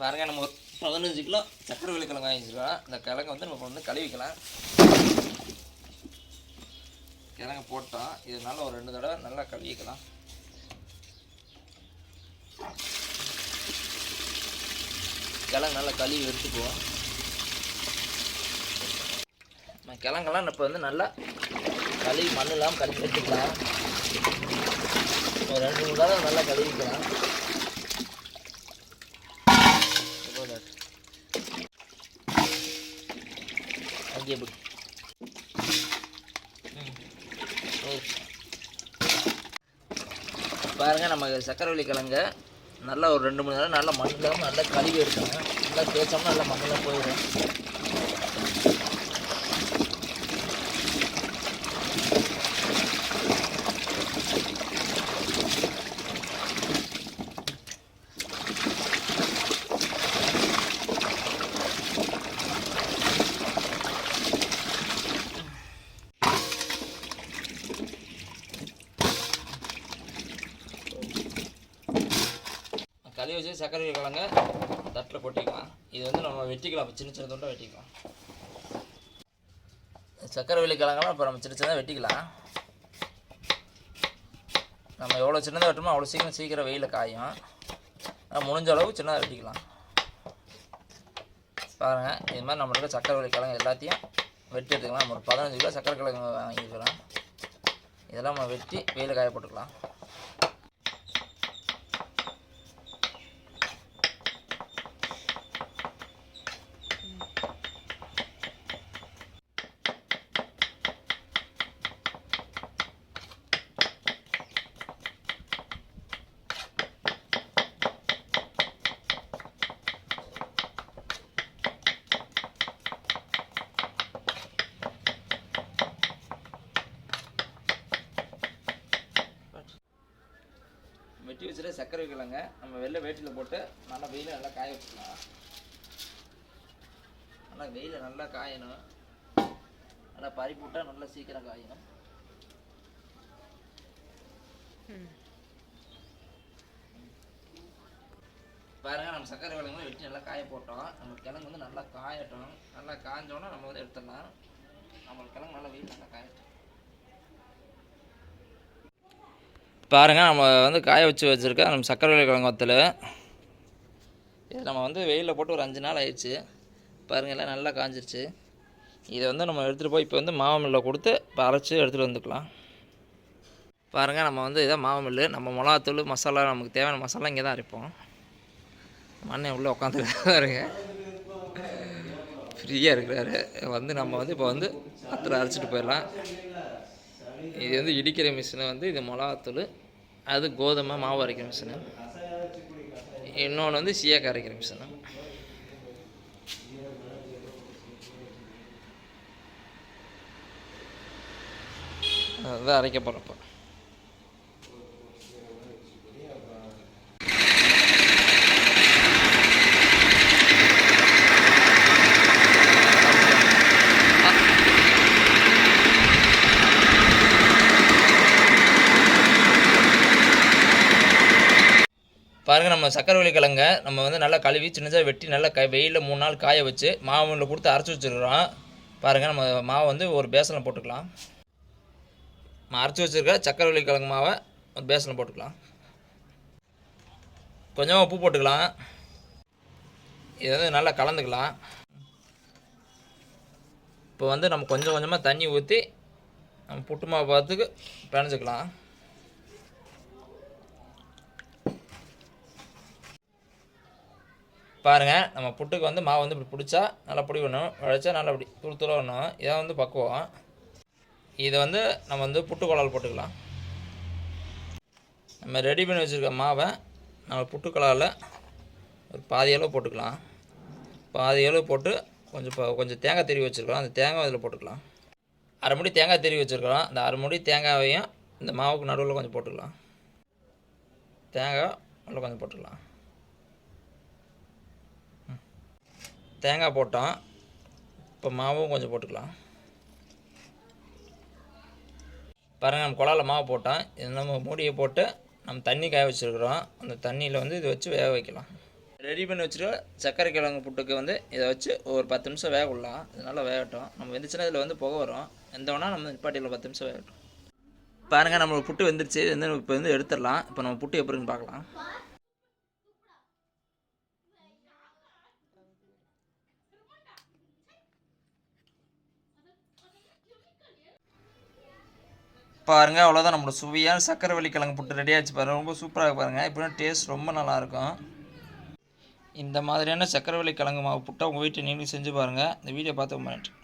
பாருங்க நம்ம ஒரு பதினஞ்சு கிலோ சக்கரை வெள்ளி கிழங்கு வாங்கிச்சிருக்கோம் இந்த கிழங்கு வந்து நம்ம வந்து கழுவிக்கலாம். கிழங்கு போட்டோம். இதனால ஒரு ரெண்டு தடவை நல்லா கழுவிக்கலாம். கிழங்கு நல்லா கழுவி எடுத்துக்குவோம். நம்ம கிழங்கெல்லாம் இப்போ வந்து நல்லா கழுவி மண்ணெல்லாம் இல்லாமல் கழுவி எடுத்துக்கலாம். ஒரு ரெண்டு மூணு தடவை நல்லா கழுவிக்கலாம். அங்கேயே போடு hmm. oh. பாருங்க நம்ம சக்கரவள்ளி கிழங்க நல்லா ஒரு ரெண்டு மூணு நேரம் நல்லா மண்ணில் நல்லா கழுவி எடுக்கணும். நல்லா தேய்ச்சோம்னா நல்லா மண்ணில் போயிடும். கழுவி வச்சு சக்கரை கிழங்க தட்டில் கொட்டிக்கலாம் இது வந்து நம்ம வெட்டிக்கலாம். சின்ன சின்ன தொண்டை வெட்டிக்கலாம். சக்கரை வெள்ளி கிழங்கெல்லாம் இப்போ நம்ம சின்ன சின்னதாக வெட்டிக்கலாம். நம்ம எவ்வளோ சின்னதாக வெட்டுமோ அவ்வளோ சீக்கிரம் சீக்கிரம் வெயிலில் காயும். முடிஞ்ச அளவு சின்னதாக வெட்டிக்கலாம். பாருங்கள் இது மாதிரி நம்மளுக்கு சக்கரை வெள்ளி கிழங்கு எல்லாத்தையும் வெட்டி எடுத்துக்கலாம். நம்ம ஒரு பதினஞ்சு கிலோ சக்கரை கிழங்கு வாங்கிக்கலாம் இதெல்லாம் நம்ம வெட்டி வெயிலில் காய போட்டுக்கலாம். வச்சுட்டு சர்க்கரை வைக்கலாங்க நம்ம வெளில வேட்டியில் போட்டு நல்லா வெயில நல்லா காய வச்சுக்கலாம். நல்லா வெயில நல்லா காயணும். நல்லா பறிப்பு விட்டா நல்லா சீக்கிரம் காயணும். பாருங்க நம்ம சர்க்கரை கிழங்கு வெட்டி நல்லா காய போட்டோம். நம்ம கிழங்கு வந்து நல்லா காயட்டும். நல்லா காஞ்சோன்னா நம்ம வந்து எடுத்துடலாம். நம்ம கிழங்கு நல்லா வெயில் நல்லா காயட்டும். பாருங்கள் நம்ம வந்து காய வச்சு வச்சுருக்க நம்ம சக்கரை வெள்ளை கிழங்கு வத்தல் இது நம்ம வந்து வெயிலில் போட்டு ஒரு அஞ்சு நாள் ஆயிடுச்சு. பாருங்க எல்லாம் நல்லா காஞ்சிருச்சு. இதை வந்து நம்ம எடுத்துகிட்டு போய் இப்போ வந்து மாவு கொடுத்து இப்போ அரைச்சி எடுத்துகிட்டு வந்துக்கலாம். பாருங்கள் நம்ம வந்து இதான் மாவமில்லு நம்ம மிளகாத்தூள் மசாலா நமக்கு தேவையான மசாலா இங்கே தான் அரைப்போம். மண்ணை உள்ளே உட்காந்துருக்காருங்க ஃப்ரீயாக இருக்கிறாரு. வந்து நம்ம வந்து இப்போ வந்து அத்தில் அரைச்சிட்டு போயிடலாம். இது வந்து இடிக்கிற மிஷினு வந்து இது மிளகாத்தூள் அது கோதுமை மாவு அரைக்கிற மிஷினு. இன்னொன்று வந்து சீயக்காய் அரைக்கிற மிஷினு. அதுதான் அரைக்க போகிறப்போ பாருங்கள் நம்ம சக்கரவள்ளி கிழங்க நம்ம வந்து நல்லா கழுவி சின்னதாக வெட்டி நல்லா க வெயிலில் மூணு நாள் காய வச்சு மாவில் கொடுத்து அரைச்சி வச்சுருக்கிறோம். பாருங்கள் நம்ம மாவை வந்து ஒரு பேசனில் போட்டுக்கலாம். நம்ம அரைச்சி வச்சுருக்க சக்கரவள்ளி கிழங்கு மாவை ஒரு பேசனில் போட்டுக்கலாம். கொஞ்சமாக உப்பு போட்டுக்கலாம். இதை வந்து நல்லா கலந்துக்கலாம். இப்போ வந்து நம்ம கொஞ்சம் கொஞ்சமாக தண்ணி ஊற்றி நம்ம புட்டு மாவு பார்த்துக்கு பிணைஞ்சிக்கலாம். பாருங்கள் நம்ம புட்டுக்கு வந்து மாவு வந்து இப்படி பிடிச்சா நல்லா பிடி வேணும் உழைச்சா நல்லா இப்படி தூள் தூளாக வேணும் இதான் வந்து பக்குவம். இதை வந்து நம்ம வந்து புட்டு குழால் போட்டுக்கலாம். நம்ம ரெடி பண்ணி வச்சுருக்க மாவை நம்ம புட்டு குழாயில் ஒரு பாதி அளவு போட்டுக்கலாம். பாதி அளவு போட்டு கொஞ்சம் இப்போ கொஞ்சம் தேங்காய் திருவி வச்சுருக்கோம் அந்த தேங்காய் இதில் போட்டுக்கலாம். அரை முடி தேங்காய் திருவி வச்சுருக்கலாம் அந்த அரை முடி தேங்காயையும் இந்த மாவுக்கு நடுவில் கொஞ்சம் போட்டுக்கலாம். தேங்காய் நல்லா கொஞ்சம் போட்டுக்கலாம். தேங்காய் போட்டோம். இப்போ மாவும் கொஞ்சம் போட்டுக்கலாம். பாருங்கள் நம்ம குழாயில் மாவு போட்டோம். இது நம்ம மூடியை போட்டு நம்ம தண்ணி காய வச்சுருக்குறோம். அந்த தண்ணியில் வந்து இதை வச்சு வேக வைக்கலாம். ரெடி பண்ணி வச்சுட்டு சர்க்கரை கிழங்கு புட்டுக்கு வந்து இதை வச்சு ஒரு பத்து நிமிஷம் வேக விடலாம் இதனால் வேகட்டும். நம்ம வெந்துச்சுன்னா இதில் வந்து புகை வரும். எந்த வேணால் நம்ம நிப்பாட்டியில் பத்து நிமிஷம் வேகட்டும். பாருங்கள் நம்மளுக்கு புட்டு வெந்துருச்சு. இது வந்து இப்போ வந்து எடுத்துடலாம். இப்போ நம்ம புட்டு எப்படின்னு பார்க்கலாம். பாருங்கள் அவ்வளோதான் நம்மளோட சுவையான சக்கரை வள்ளி கிழங்கு புட்டு ரெடி ஆச்சு பாருங்கள் ரொம்ப சூப்பராக பாருங்கள் இப்போ டேஸ்ட் ரொம்ப நல்லாயிருக்கும் இந்த மாதிரியான சக்கரை வள்ளி கிழங்கு மாவு புட்டை உங்கள் வீட்டில் நீங்களும் செஞ்சு பாருங்கள் இந்த வீடியோ பார்த்து மாட்டேன்